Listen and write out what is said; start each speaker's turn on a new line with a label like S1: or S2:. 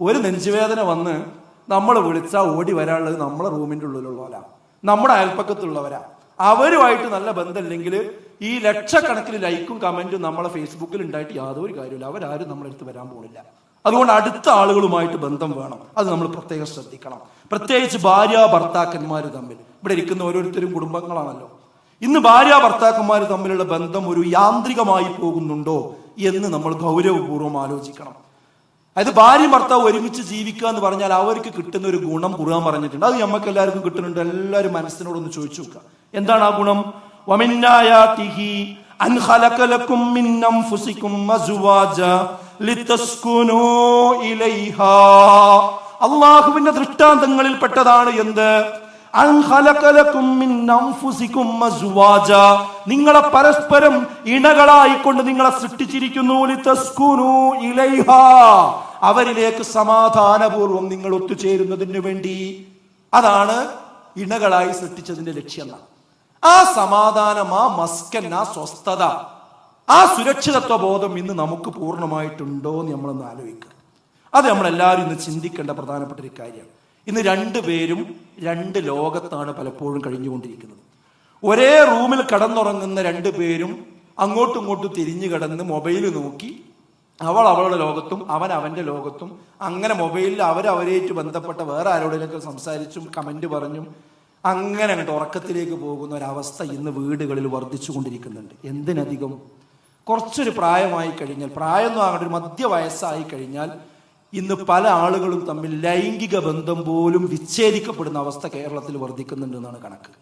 S1: ഒരു നെഞ്ചുവേദന വന്ന് നമ്മൾ വിളിച്ചാൽ ഓടി വരാനുള്ളത് നമ്മളെ റൂമിന്റെ ഉള്ളിലുള്ളവരാ. നമ്മുടെ അയൽപ്പക്കത്തുള്ളവരാ. അവരുമായിട്ട് നല്ല ബന്ധമില്ലെങ്കിൽ ഈ ലക്ഷക്കണക്കിന് ലൈക്കും കമന്റും നമ്മളെ ഫേസ്ബുക്കിൽ ഉണ്ടായിട്ട് യാതൊരു കാര്യമില്ല അവരാരും നമ്മളെ അടുത്ത് വരാൻ പോകില്ല അതുകൊണ്ട് അടുത്ത ആളുകളുമായിട്ട് ബന്ധം വേണം. അത് നമ്മൾ പ്രത്യേകം ശ്രദ്ധിക്കണം. പ്രത്യേകിച്ച് ഭാര്യ ഭർത്താക്കന്മാർ തമ്മിൽ. ഇവിടെ ഇരിക്കുന്ന ഓരോരുത്തരും കുടുംബങ്ങളാണല്ലോ. ഇന്ന് ഭാര്യ ഭർത്താക്കന്മാർ തമ്മിലുള്ള ബന്ധം ഒരു യാന്ത്രികമായി പോകുന്നുണ്ടോ എന്ന് നമ്മൾ ഗൗരവപൂർവം ആലോചിക്കണം. അതായത് ഭാര്യ ഭർത്താവ് ഒരുമിച്ച് ജീവിക്കുക എന്ന് പറഞ്ഞാൽ അവർക്ക് കിട്ടുന്ന ഒരു ഗുണം കുറുകാൻ പറഞ്ഞിട്ടുണ്ട്. അത് നമുക്ക് എല്ലാവർക്കും കിട്ടുന്നുണ്ട്. എല്ലാവരും മനസ്സിനോടൊന്ന് ചോദിച്ചു നോക്കുക. എന്താണ് ആ ഗുണം? അള്ളാഹുവിന്റെ ദൃഷ്ടാന്തങ്ങളിൽ പെട്ടതാണ് എന്ത്? നിങ്ങളെ പരസ്പരം ഇണകളായിക്കൊണ്ട് നിങ്ങളെ സൃഷ്ടിച്ചിരിക്കുന്നു. അവരിലേക്ക് സമാധാനപൂർവം നിങ്ങൾ ഒത്തുചേരുന്നതിന് വേണ്ടി. അതാണ് ഇണകളായി സൃഷ്ടിച്ചതിന്റെ ലക്ഷ്യം ആ സമാധാനം ആ മസ്കൻ ആ സ്വസ്ഥത ആ സുരക്ഷിതത്വ ബോധം ഇന്ന് നമുക്ക് പൂർണമായിട്ടുണ്ടോ എന്ന് നമ്മളൊന്ന് ആലോചിക്കുക. അത് നമ്മളെല്ലാവരും ഇന്ന് ചിന്തിക്കേണ്ട പ്രധാനപ്പെട്ട ഒരു കാര്യമാണ്. ഇന്ന് രണ്ടുപേരും രണ്ട് ലോകത്താണ് പലപ്പോഴും കഴിഞ്ഞുകൊണ്ടിരിക്കുന്നത്. ഒരേ റൂമിൽ കടന്നുറങ്ങുന്ന രണ്ടു പേരും അങ്ങോട്ടും ഇങ്ങോട്ടും തിരിഞ്ഞു കിടന്ന് മൊബൈൽ നോക്കി അവൾ അവളുടെ ലോകത്തും അവൻ അവന്റെ ലോകത്തും അങ്ങനെ മൊബൈലിൽ അവരവരേറ്റ് ബന്ധപ്പെട്ട വേറെ ആരോടെങ്കിലും സംസാരിച്ചും കമന്റ് പറഞ്ഞും അങ്ങനെ അങ്ങോട്ട് ഉറക്കത്തിലേക്ക് പോകുന്ന ഒരവസ്ഥ ഇന്ന് വീടുകളിൽ വർദ്ധിച്ചു കൊണ്ടിരിക്കുന്നുണ്ട് എന്തിനധികം? കുറച്ചൊരു പ്രായമായി കഴിഞ്ഞാൽ പ്രായമൊന്നും ആകട്ടെ ഒരു മധ്യവയസ്സായി കഴിഞ്ഞാൽ ഇന്ന് പല ആളുകളും തമ്മിൽ ലൈംഗിക ബന്ധം പോലും വിച്ഛേദിക്കപ്പെടുന്ന അവസ്ഥ കേരളത്തിൽ വർദ്ധിക്കുന്നുണ്ടെന്നാണ് കണക്ക്.